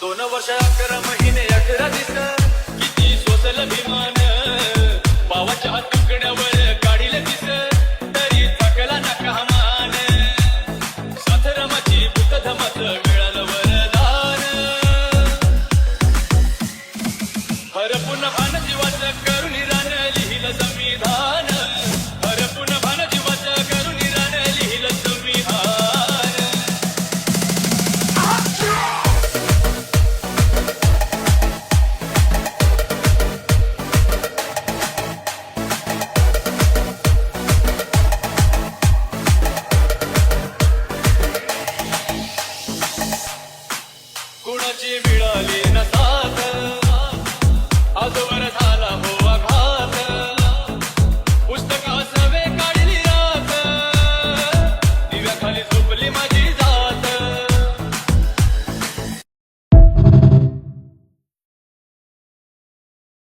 दोन वर्ष अकरा महिने अकरा दिस किती सोसल विमान पावाच्या तुकड्यावर काढील दिस. तरी थकला नका मान. साथरमाची धमत मिळालं वरदान हर पुन्हा जीवाचं करून कुणाची मिळाली